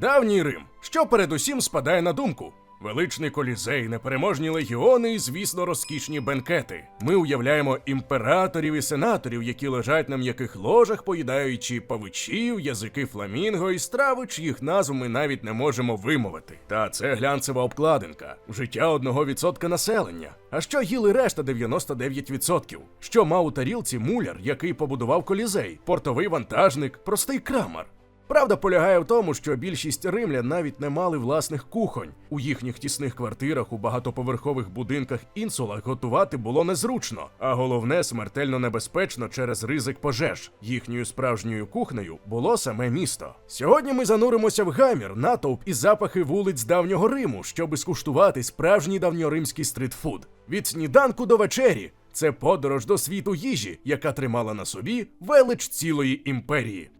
Давній Рим, що передусім спадає на думку. Величний колізей, непереможні легіони і, звісно, розкішні бенкети. Ми уявляємо імператорів і сенаторів, які лежать на м'яких ложах, поїдаючи павичів, язики фламінго і страви, чиїх назв ми навіть не можемо вимовити. Та це глянцева обкладинка, життя одного відсотка населення. А що їли решта 99%? Що мав у тарілці муляр, який побудував колізей, портовий вантажник, простий крамар. Правда полягає в тому, що більшість римлян навіть не мали власних кухонь. У їхніх тісних квартирах у багатоповерхових будинках інсулах готувати було незручно, а головне смертельно небезпечно через ризик пожеж. Їхньою справжньою кухнею було саме місто. Сьогодні ми зануримося в гамір, натовп і запахи вулиць давнього Риму, щоби скуштувати справжній давньоримський стрітфуд. Від сніданку до вечері. Це подорож до світу їжі, яка тримала на собі велич цілої імперії.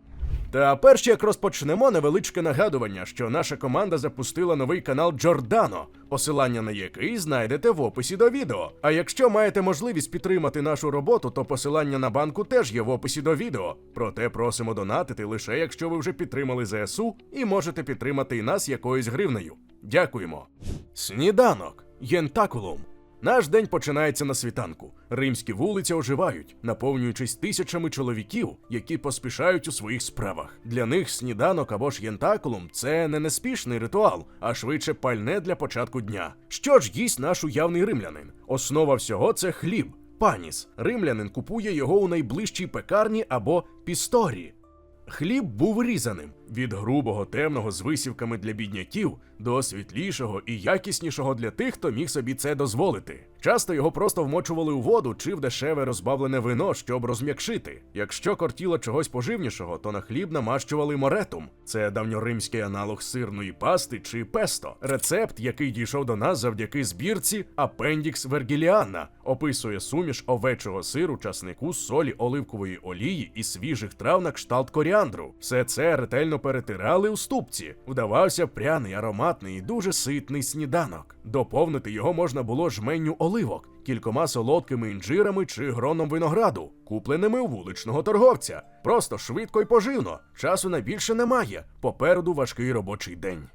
Та перш як розпочнемо невеличке нагадування, що наша команда запустила новий канал Джордано, посилання на який знайдете в описі до відео. А якщо маєте можливість підтримати нашу роботу, то посилання на банку теж є в описі до відео. Проте просимо донатити лише якщо ви вже підтримали ЗСУ і можете підтримати і нас якоюсь гривнею. Дякуємо. Сніданок. Єнтакулум. Наш день починається на світанку. Римські вулиці оживають, наповнюючись тисячами чоловіків, які поспішають у своїх справах. Для них сніданок або ж єнтакулум це не неспішний ритуал, а швидше пальне для початку дня. Що ж їсть наш уявний римлянин? Основа всього це хліб. Паніс. Римлянин купує його у найближчій пекарні або пісторі. Хліб був різаним від грубого темного з висівками для бідняків до світлішого і якіснішого для тих, хто міг собі це дозволити. Часто його просто вмочували у воду чи в дешеве розбавлене вино, щоб розм'якшити. Якщо кортіло чогось поживнішого, то на хліб намащували моретум. Це давньоримський аналог сирної пасти чи песто. Рецепт, який дійшов до нас завдяки збірці Апендікс Вергіліана, описує суміш овечого сиру, часнику, солі, оливкової олії і свіжих трав на кшталт коріандру. Все це ретельно перетирали у ступці. Вдавався пряний, ароматний і дуже ситний сніданок. Доповнити його можна було жменню оливок, кількома солодкими інжирами чи гроном винограду, купленими у вуличного торговця. Просто швидко й поживно. Часу на більше немає. Попереду важкий робочий день.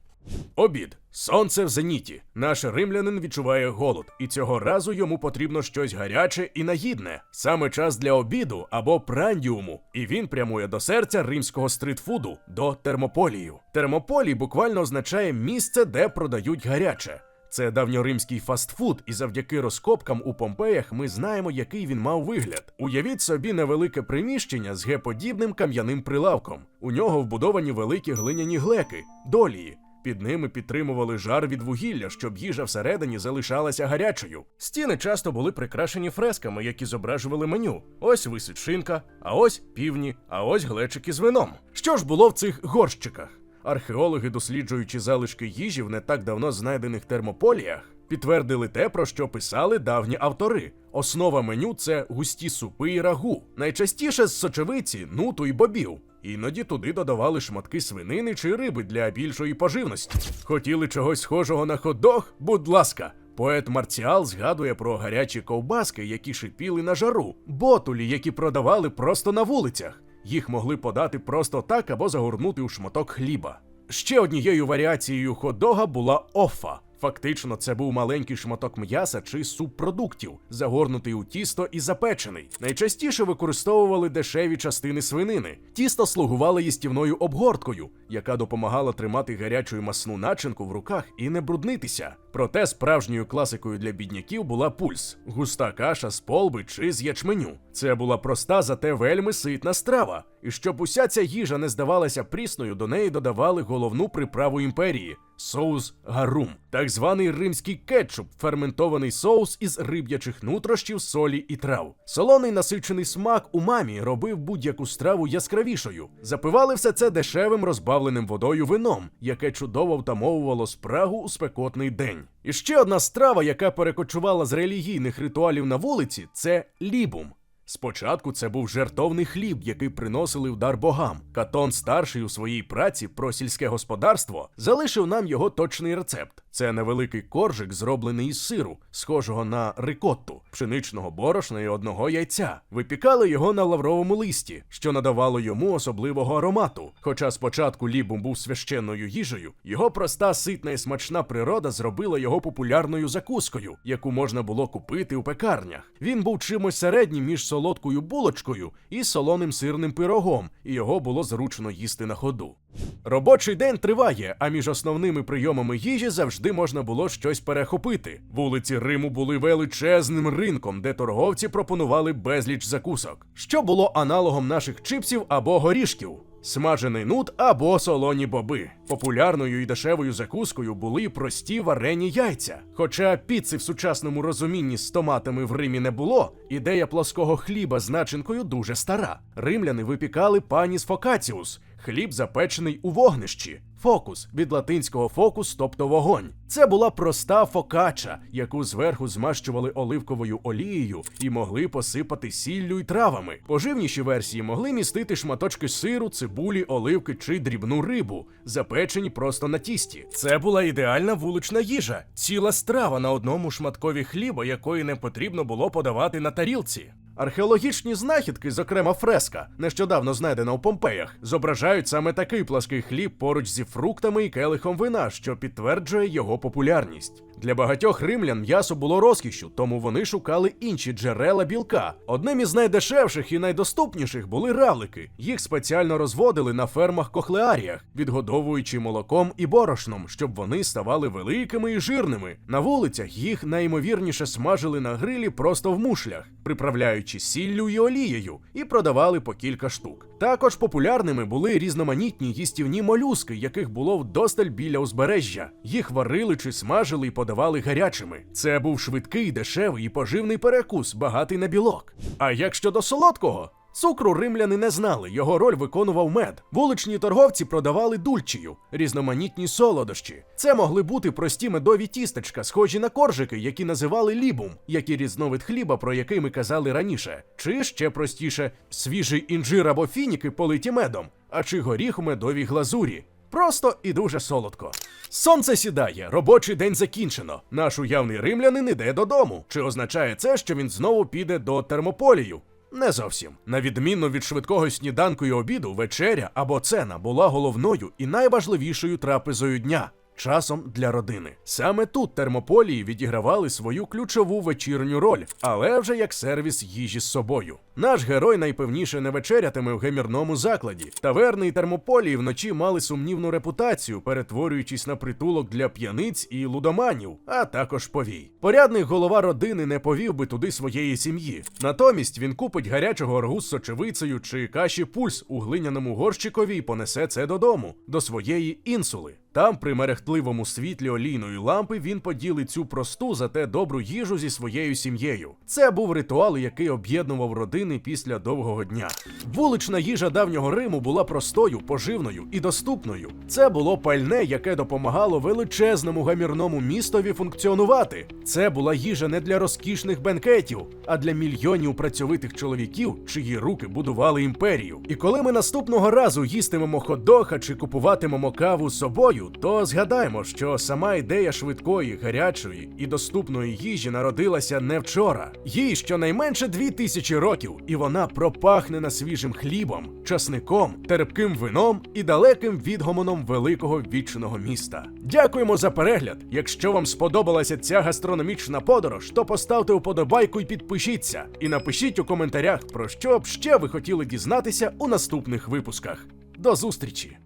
Обід. Сонце в зеніті. Наш римлянин відчуває голод, і цього разу йому потрібно щось гаряче і наїдне. Саме час для обіду або прандіуму. І він прямує до серця римського стрітфуду до термополію. Термополій буквально означає місце, де продають гаряче. Це давньоримський фастфуд, і завдяки розкопкам у Помпеях ми знаємо, який він мав вигляд. Уявіть собі невелике приміщення з геподібним кам'яним прилавком. У нього вбудовані великі глиняні глеки, долії. Під ними підтримували жар від вугілля, щоб їжа всередині залишалася гарячою. Стіни часто були прикрашені фресками, які зображували меню. Ось висить шинка, а ось півні, а ось глечики з вином. Що ж було в цих горщиках? Археологи, досліджуючи залишки їжі в не так давно знайдених термополіях, підтвердили те, про що писали давні автори. Основа меню це густі супи і рагу, найчастіше з сочевиці, нуту і бобів. Іноді туди додавали шматки свинини чи риби для більшої поживності. Хотіли чогось схожого на хот-дог? Будь ласка. Поет Марціал згадує про гарячі ковбаски, які шипіли на жару, ботулі, які продавали просто на вулицях. Їх могли подати просто так або загорнути у шматок хліба. Ще однією варіацією хот-дога була офа. Фактично, це був маленький шматок м'яса чи субпродуктів, загорнутий у тісто і запечений. Найчастіше використовували дешеві частини свинини. Тісто слугувало їстівною обгорткою, яка допомагала тримати гарячу і масну начинку в руках і не бруднитися. Проте справжньою класикою для бідняків була пульс густа каша з полби чи з ячменю. Це була проста, зате вельми ситна страва. І щоб уся ця їжа не здавалася прісною, до неї додавали головну приправу імперії соус гарум, так званий римський кетчуп, ферментований соус із риб'ячих нутрощів, солі і трав. Солоний насичений смак у мамі робив будь-яку страву яскравішою. Запивали все це дешевим розбавленим водою вином, яке чудово втамовувало спрагу у спекотний день. І ще одна страва, яка перекочувала з релігійних ритуалів на вулиці, це лібум. Спочатку це був жертовний хліб, який приносили в дар богам. Катон старший у своїй праці про сільське господарство залишив нам його точний рецепт. Це невеликий коржик, зроблений із сиру, схожого на рикотту, пшеничного борошна і одного яйця. Випікали його на лавровому листі, що надавало йому особливого аромату. Хоча спочатку лібум був священною їжею, його проста, ситна і смачна природа зробила його популярною закускою, яку можна було купити у пекарнях. Він був чимось середнім між солодкою булочкою і солоним сирним пирогом, і його було зручно їсти на ходу. Робочий день триває, а між основними прийомами їжі завжди можна було щось перехопити. Вулиці Риму були величезним ринком, де торговці пропонували безліч закусок, що було аналогом наших чипсів або горішків. Смажений нут або солоні боби. Популярною і дешевою закускою були прості варені яйця. Хоча піци в сучасному розумінні з томатами в Римі не було, ідея плоского хліба з начинкою дуже стара. Римляни випікали паніс фокаціус, хліб запечений у вогнищі. Фокус від латинського фокус, тобто вогонь. Це була проста фокача, яку зверху змащували оливковою олією і могли посипати сіллю й травами. Поживніші версії могли містити шматочки сиру, цибулі, оливки чи дрібну рибу, запечені просто на тісті. Це була ідеальна вулична їжа, ціла страва на одному шматкові хліба, якої не потрібно було подавати на тарілці. Археологічні знахідки, зокрема фреска, нещодавно знайдена у Помпеях, зображають саме такий плаский хліб поруч зі фруктами і келихом вина, що підтверджує його популярність. Для багатьох римлян м'ясо було розкішшю, тому вони шукали інші джерела білка. Одним із найдешевших і найдоступніших були равлики. Їх спеціально розводили на фермах кохлеаріях, відгодовуючи молоком і борошном, щоб вони ставали великими і жирними. На вулицях їх найімовірніше смажили на грилі просто в мушлях, приправляючи сіллю і олією, і продавали по кілька штук. Також популярними були різноманітні їстівні молюски, яких було вдосталь біля узбережжя. Їх варили чи смажили і подавали гарячими. Це був швидкий, дешевий і поживний перекус, багатий на білок. А як щодо солодкого? Цукру римляни не знали, його роль виконував мед. Вуличні торговці продавали дульчію, різноманітні солодощі. Це могли бути прості медові тістечка, схожі на коржики, які називали лібум, як і різновид хліба, про який ми казали раніше, чи ще простіше свіжий інжир або фініки, политі медом, а чи горіх у медовій глазурі. Просто і дуже солодко. Сонце сідає, робочий день закінчено. Наш уявний римлянин іде додому. Чи означає це, що він знову піде до термополію? Не зовсім. На відміну від швидкого сніданку і обіду, вечеря або цена була головною і найважливішою трапезою дня. Часом для родини. Саме тут термополії відігравали свою ключову вечірню роль, але вже як сервіс їжі з собою. Наш герой найпевніше не вечерятиме в гемірному закладі. Таверни і термополії вночі мали сумнівну репутацію, перетворюючись на притулок для п'яниць і лудоманів, а також повій. Порядний голова родини не повів би туди своєї сім'ї. Натомість він купить гарячого рагу з сочевицею чи каші пульс у глиняному горщикові і понесе це додому, до своєї інсули. Там, при мерехтливому світлі олійної лампи, він поділить цю просту, зате добру їжу зі своєю сім'єю. Це був ритуал, який об'єднував родини після довгого дня. Вулична їжа давнього Риму була простою, поживною і доступною. Це було пальне, яке допомагало величезному гамірному містові функціонувати. Це була їжа не для розкішних бенкетів, а для мільйонів працьовитих чоловіків, чиї руки будували імперію. І коли ми наступного разу їстимемо ходоха чи купуватимемо каву з собою, то згадаємо, що сама ідея швидкої, гарячої і доступної їжі народилася не вчора. Їй щонайменше дві тисячі років, і вона пропахнена свіжим хлібом, часником, терпким вином і далеким відгомоном великого вічного міста. Дякуємо за перегляд. Якщо вам сподобалася ця гастрономічна подорож, то поставте вподобайку і підпишіться. І напишіть у коментарях, про що б ще ви хотіли дізнатися у наступних випусках. До зустрічі!